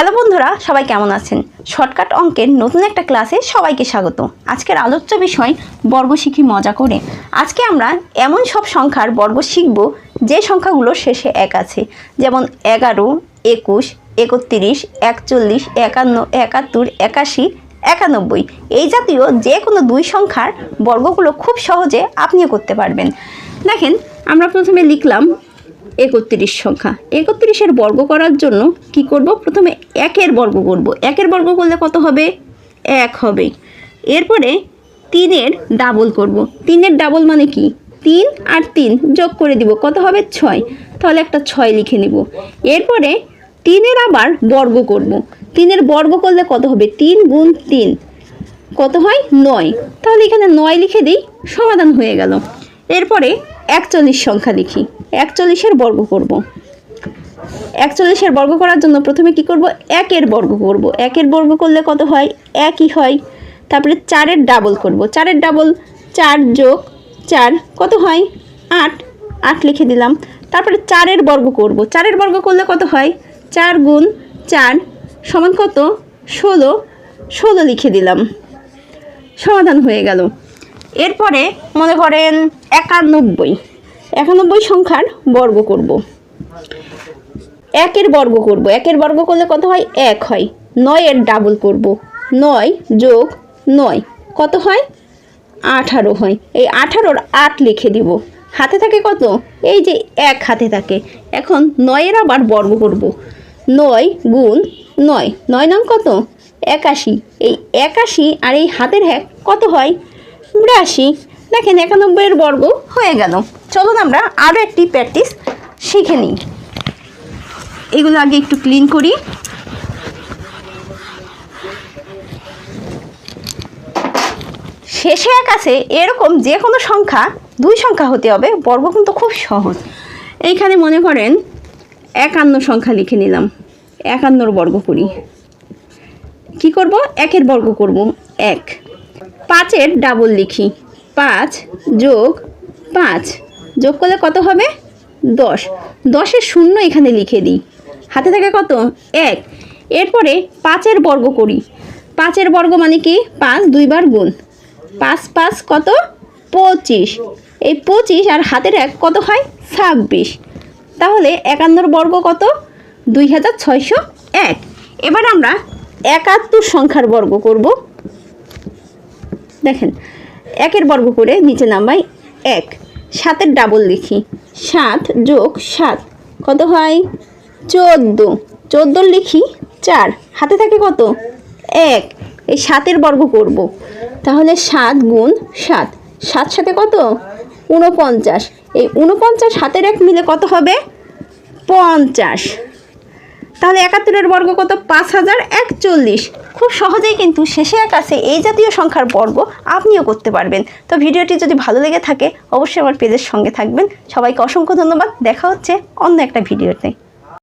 Hello বন্ধুরা, সবাই কেমন আছেন? শর্টকাট অঙ্কের নতুন একটা ক্লাসে সবাইকে স্বাগত। আজকের আলোচ্য বিষয়, বর্গ শিখি মজা করে। আজকে আমরা এমন সব সংখ্যার বর্গ শিখব যে সংখ্যাগুলো শেষে এক আছে। যেমন এগারো, একুশ, একত্রিশ, একচল্লিশ, একান্ন, একাত্তর, একাশি, একানব্বই। এই জাতীয় যে কোনো দুই সংখ্যার বর্গগুলো খুব সহজে আপনিও করতে পারবেন। দেখেন, আমরা প্রথমে লিখলাম একত্রিশ সংখ্যা। একত্রিশের বর্গ করার জন্য কি করব? প্রথমে একের বর্গ করব। একের বর্গ করলে কত হবে? এক হবে। এরপরে তিনের ডাবল করব। তিনের ডাবল মানে কি? তিন আর তিন যোগ করে দিব। কত হবে? ছয়। তাহলে একটা ছয় লিখে নিব। এরপরে তিনের আবার বর্গ করব। তিনের বর্গ করলে কত হবে? তিন গুণ তিন। কত হয়? নয়। তাহলে এখানে নয় লিখে দিই, সমাধান হয়ে গেল। এরপরে একচল্লিশ সংখ্যা লিখি। একচল্লিশের বর্গ করব। একচল্লিশের বর্গ করার জন্য প্রথমে কি করব? একের বর্গ করব। একের বর্গ করলে কত হয়? একই হয়। তারপরে চারের ডাবল করব। চারের ডাবল চার যোগ চার কত হয়? আট। আট লিখে দিলাম। তারপরে চারের বর্গ করব। চারের বর্গ করলে কত হয়? চার গুণ চার সমান কত? ষোলো। ষোলো লিখে দিলাম। সমাধান হয়ে গেল। এরপরে মনে করেন একানব্বই। একানব্বই সংখ্যার বর্গ করব। একের বর্গ করব। একের বর্গ করলে কত হয়? এক হয়। নয়ের ডাবল করব। নয় যোগ নয় কত হয়? আঠারো হয়। এই আঠারোর আট লিখে দিব। হাতে থাকে কত? এই যে এক হাতে থাকে। এখন নয়ের আবার বর্গ করব। নয় গুণ নয়। নয় নাম কত? একাশি। এই একাশি আর এই হাতের হ্যাক কত হয়? বিরাশি। দেখেন একানব্বইয়ের বর্গ হয়ে গেল। চলুন আমরা আরও একটি প্র্যাকটিস শিখে নিই। এগুলো আগে একটু ক্লিন করি। শেষে এক আছে এরকম যে কোনো সংখ্যা, দুই সংখ্যা হতে হবে, বর্গ কিন্তু খুব সহজ। এইখানে মনে করেন একান্ন সংখ্যা লিখে নিলাম। একান্নর বর্গ করি। কি করব? একের বর্গ করব, এক। পাঁচের ডাবল লিখি। পাঁচ যোগ পাঁচ। যোগ করলে কত হবে? দশ। দশের শূন্য এখানে লিখে দিই। হাতে থাকে কত? এক। এরপরে পাঁচের বর্গ করি। পাঁচের বর্গ মানে কি? পাঁচ দুইবার গুণ। পাঁচ পাঁচ কত? পঁচিশ। এই পঁচিশ আর হাতের এক কত হয়? ছাব্বিশ। তাহলে একান্নর বর্গ কত? দুই হাজার ছয়শো এক। এবার আমরা একাত্তর সংখ্যার বর্গ করব। দেখেন, একের বর্গ করে নিচে নামাই এক। সাতের ডাবল লিখি সাত যোগ সাত, কত হয়? চোদ্দ। চোদ্দোর লিখি চার, হাতে থাকে কত? এক। এই সাতের বর্গ করব। তাহলে সাত গুণ সাত। সাত সাথে কত? উনপঞ্চাশ এই উনপঞ্চাশ হাতের এক মিলে কত হবে? পঞ্চাশ। তাহলে একাত্তরের বর্গ কত? পাঁচ হাজার একচল্লিশ। খুব সহজেই কিন্তু শেষে এক আছে এই জাতীয় সংখ্যার বর্গ আপনিও করতে পারবেন। তো ভিডিওটি যদি ভালো লেগে থাকে, অবশ্যই আমার পেজের সঙ্গে থাকবেন। সবাইকে অসংখ্য ধন্যবাদ। দেখা হচ্ছে অন্য একটা ভিডিওতে।